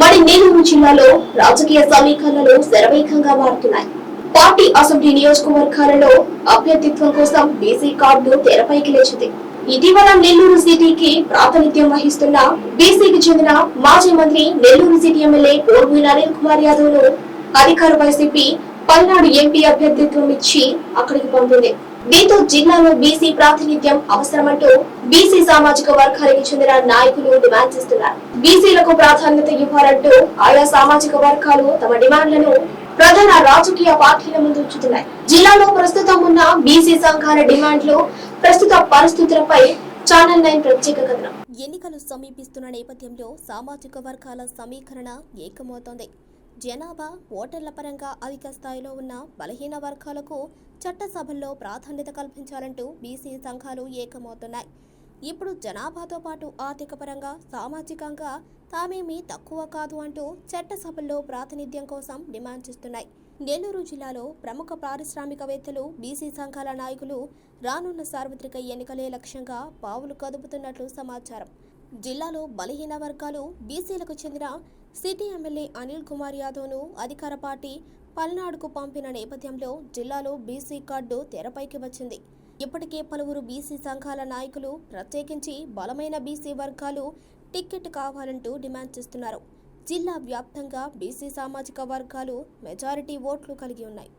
మరి నెల్లూరు జిల్లాలో రాజకీయ సమీకరణలు శరవేగంగా మారుతున్నాయి. పార్టీ అసెంబ్లీ నియోజకవర్గాలలో అభ్యర్థిత్వం కోసం బీసీ కార్డు తెరపైకి లేచింది. ఇటీవల నెల్లూరు సిటీకి ప్రాతినిధ్యం వహిస్తున్న బీసీకి చెందిన మాజీ మంత్రి నెల్లూరు సిటీ ఎమ్మెల్యే పోర్మూరి నరేన్ కుమార్ యాదవ్ను అధికార వైసీపీ పల్నాడు ఎంపీ అభ్యర్థిత్వం ఇచ్చి అక్కడికి పంపింది. దీంతో జిల్లాలో బీసీ ప్రాతినిధ్యం అవసరమంటూ బీసీ సామాజిక వర్గానికి చెందిన నాయకులు డిమాండ్ చేస్తున్నారు. బీసీలకు ప్రాధాన్యత ఇవ్వాలంటూ ఆయా సామాజిక వర్గాలు తమ డిమాండ్లను ప్రధాన రాజకీయ పార్టీల ముందు ఉంచుతున్నాయి. జిల్లాలో ప్రస్తుతం ఉన్న బీసీ సంఘాల డిమాండ్లు ప్రస్తుత పరిస్థితులపై ఛానల్ నైన్ ప్రత్యేక కథనం. ఎన్నికలు సమీపిస్తున్న నేపథ్యంలో సామాజిక వర్గాల సమీకరణ ఏకమవుతోంది. జనాభా ఓటర్ల పరంగా అధిక స్థాయిలో ఉన్న బలహీన వర్గాలకు చట్టసభల్లో ప్రాధాన్యత కల్పించాలంటూ బీసీ సంఘాలు ఏకమవుతున్నాయి. ఇప్పుడు జనాభాతో పాటు ఆర్థిక పరంగా సామాజికంగా తామేమీ తక్కువ కాదు అంటూ చట్టసభల్లో ప్రాతినిధ్యం కోసం డిమాండ్ చేస్తున్నాయి. నెల్లూరు జిల్లాలో ప్రముఖ పారిశ్రామికవేత్తలు బీసీ సంఘాల నాయకులు రానున్న సార్వత్రిక ఎన్నికలే లక్ష్యంగా పావులు కదుపుతున్నట్లు సమాచారం. జిల్లాలో బలహీన వర్గాలు బీసీలకు చెందిన సిటీ ఎమ్మెల్యే అనిల్ కుమార్ యాదవ్ను అధికార పార్టీ పల్నాడుకు పంపిన నేపథ్యంలో జిల్లాలో బీసీ కార్డు తెరపైకి వచ్చింది. ఇప్పటికే పలువురు బీసీ సంఘాల నాయకులు ప్రత్యేకించి బలమైన బీసీ వర్గాలు టిక్కెట్ కావాలంటూ డిమాండ్ చేస్తున్నారు. జిల్లా వ్యాప్తంగా బీసీ సామాజిక వర్గాలు మెజారిటీ ఓట్లు కలిగి ఉన్నాయి.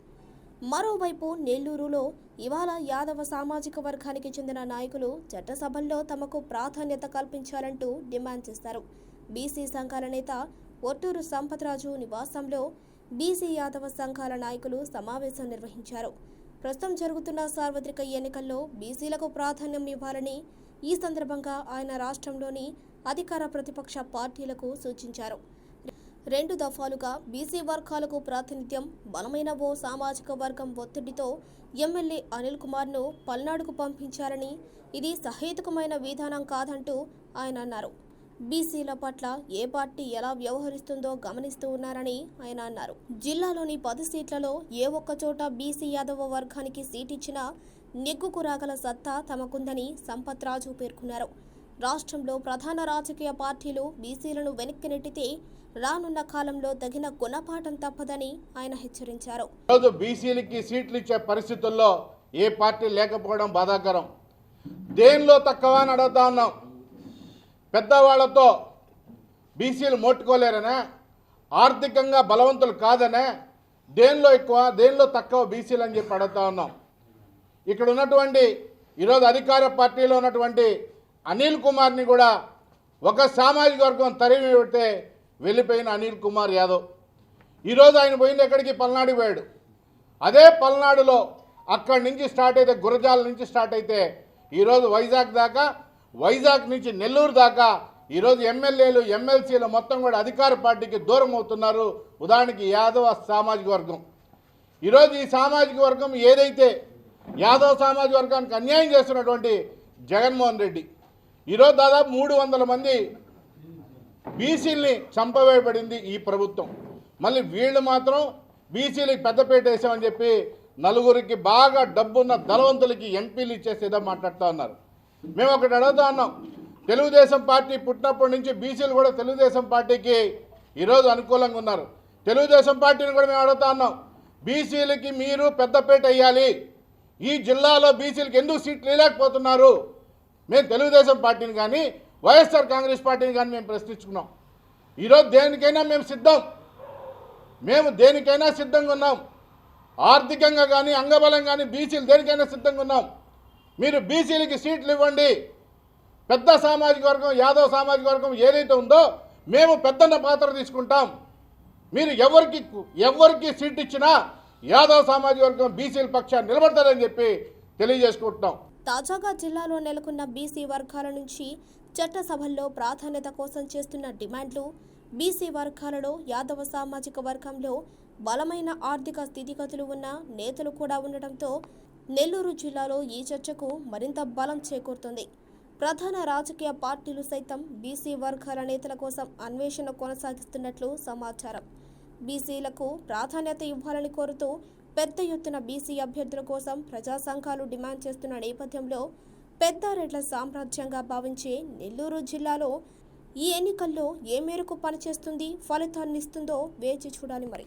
మరోవైపు నెల్లూరులో ఇవాళ యాదవ సామాజిక వర్గానికి చెందిన నాయకులు చట్టసభల్లో తమకు ప్రాధాన్యత కల్పించాలంటూ డిమాండ్ చేశారు బీసీ సంఘాల నేత ఒట్టూరు సంపత్రాజు నివాసంలో బీసీ యాదవ సంఘాల నాయకులు సమావేశం నిర్వహించారు. ప్రస్తుతం జరుగుతున్న సార్వత్రిక ఎన్నికల్లో బీసీలకు ప్రాధాన్యం ఇవ్వాలని ఈ సందర్భంగా ఆయన రాష్ట్రంలోని అధికార ప్రతిపక్ష పార్టీలకు సూచించారు. రెండు దఫాలుగా బీసీ వర్గాలకు ప్రాతినిధ్యం బలమైన ఓ సామాజిక వర్గం ఒత్తిడితో ఎమ్మెల్యే అనిల్ కుమార్ను పల్నాడుకు పంపించారని ఇది సహేతుకమైన విధానం కాదంటూ ఆయన అన్నారు. బీసీల పట్ల ఏ పార్టీ ఎలా వ్యవహరిస్తుందో గమనిస్తూ ఉన్నారని ఆయన అన్నారు. జిల్లాలోని పది సీట్లలో ఏ ఒక్క చోట బీసీ యాదవ వర్గానికి సీట్ ఇచ్చినా నెగ్గుకు రాగల సత్తా తమకుందని సంపత్ రాజు పేర్కొన్నారు. రాష్ట్రంలో ప్రధాన రాజకీయ పార్టీలు బీసీలను వెనక్కి నెట్టితే రానున్న కాలంలో తగిన గుణపాఠం తప్పదని ఆయన హెచ్చరించారు. ఈరోజు బీసీలకి సీట్లు ఇచ్చే పరిస్థితుల్లో ఏ పార్టీ లేకపోవడం బాధాకరం. దేనిలో తక్కువ అని అడుగుతా ఉన్నాం. పెద్దవాళ్ళతో బీసీలు మోట్టుకోలేరనే ఆర్థికంగా బలవంతులు కాదనే దేనిలో ఎక్కువ దేనిలో తక్కువ బీసీలు అని చెప్పి అడుగుతా ఉన్నాం. ఇక్కడ ఉన్నటువంటి ఈరోజు అధికార పార్టీలో ఉన్నటువంటి అనిల్ కుమార్ని కూడా ఒక సామాజిక వర్గం తరిమి పెడితే వెళ్ళిపోయిన అనిల్ కుమార్ యాదవ్. ఈరోజు ఆయన పోయింది ఎక్కడికి? పల్నాడు పోయాడు. అదే పల్నాడులో అక్కడి నుంచి స్టార్ట్ అయితే గురజాల నుంచి స్టార్ట్ అయితే ఈరోజు వైజాగ్ దాకా వైజాగ్ నుంచి నెల్లూరు దాకా ఈరోజు ఎమ్మెల్యేలు ఎమ్మెల్సీలు మొత్తం కూడా అధికార పార్టీకి దూరం అవుతున్నారు. ఉదాహరణకి యాదవ సామాజిక వర్గం. ఈరోజు ఈ సామాజిక వర్గం ఏదైతే యాదవ్ సామాజిక వర్గానికి అన్యాయం చేస్తున్నటువంటి జగన్మోహన్ రెడ్డి ఈరోజు దాదాపు మూడు వందల మంది బీసీల్ని చంపవేయబడింది ఈ ప్రభుత్వం. మళ్ళీ వీళ్ళు మాత్రం బీసీలకి పెద్దపేట వేసామని చెప్పి నలుగురికి బాగా డబ్బున్న ధనవంతులకి ఎంపీలు ఇచ్చేసేదో మాట్లాడుతూ ఉన్నారు. మేము ఒకటి అడుగుతా ఉన్నాం. తెలుగుదేశం పార్టీ పుట్టినప్పటి నుంచి బీసీలు కూడా తెలుగుదేశం పార్టీకి ఈరోజు అనుకూలంగా ఉన్నారు. తెలుగుదేశం పార్టీని కూడా మేము అడుగుతా ఉన్నాం. బీసీలకి మీరు పెద్దపేట వేయాలి. ఈ జిల్లాలో బీసీలకు ఎందుకు సీట్లు వేయలేకపోతున్నారు? మేము తెలుగుదేశం పార్టీని కానీ వైఎస్ఆర్ కాంగ్రెస్ పార్టీని కానీ మేము ప్రశ్నించుకున్నాం. ఈరోజు దేనికైనా మేము సిద్ధం. మేము దేనికైనా సిద్ధంగా ఉన్నాం. ఆర్థికంగా కానీ అంగబలం కానీ బీసీలు దేనికైనా సిద్ధంగా ఉన్నాం. మీరు బీసీలకి సీట్లు ఇవ్వండి. పెద్ద సామాజిక వర్గం యాదవ్ సామాజిక వర్గం ఏదైతే ఉందో మేము పెద్దన్న పాత్ర తీసుకుంటాం. మీరు ఎవరికి ఎవరికి సీట్ ఇచ్చినా యాదవ్ సామాజిక వర్గం బీసీల పక్షాన్ని నిలబడతారని చెప్పి తెలియజేసుకుంటున్నాం. తాజాగా జిల్లాలో నెలకొన్న బీసీ వర్గాల నుంచి చట్టసభల్లో ప్రాధాన్యత కోసం చేస్తున్న డిమాండ్లు బీసీ వర్గాలలో యాదవ సామాజిక వర్గంలో బలమైన ఆర్థిక స్థితిగతులు ఉన్న నేతలు కూడా ఉండటంతో నెల్లూరు జిల్లాలో ఈ చర్చకు మరింత బలం చేకూరుతుంది. ప్రధాన రాజకీయ పార్టీలు సైతం బీసీ వర్గాల నేతల కోసం అన్వేషణ కొనసాగిస్తున్నట్లు సమాచారం. బీసీలకు ప్రాధాన్యత ఇవ్వాలని కోరుతూ పెద్ద ఎత్తున బీసీ అభ్యర్థుల కోసం ప్రజా సంఘాలు డిమాండ్ చేస్తున్న నేపథ్యంలో పెద్దారెడ్ల సామ్రాజ్యంగా భావించే నెల్లూరు జిల్లాలో ఈ ఎన్నికల్లో ఏ మేరకు పనిచేస్తుంది ఫలితాన్నిస్తుందో వేచి చూడాలి మరి.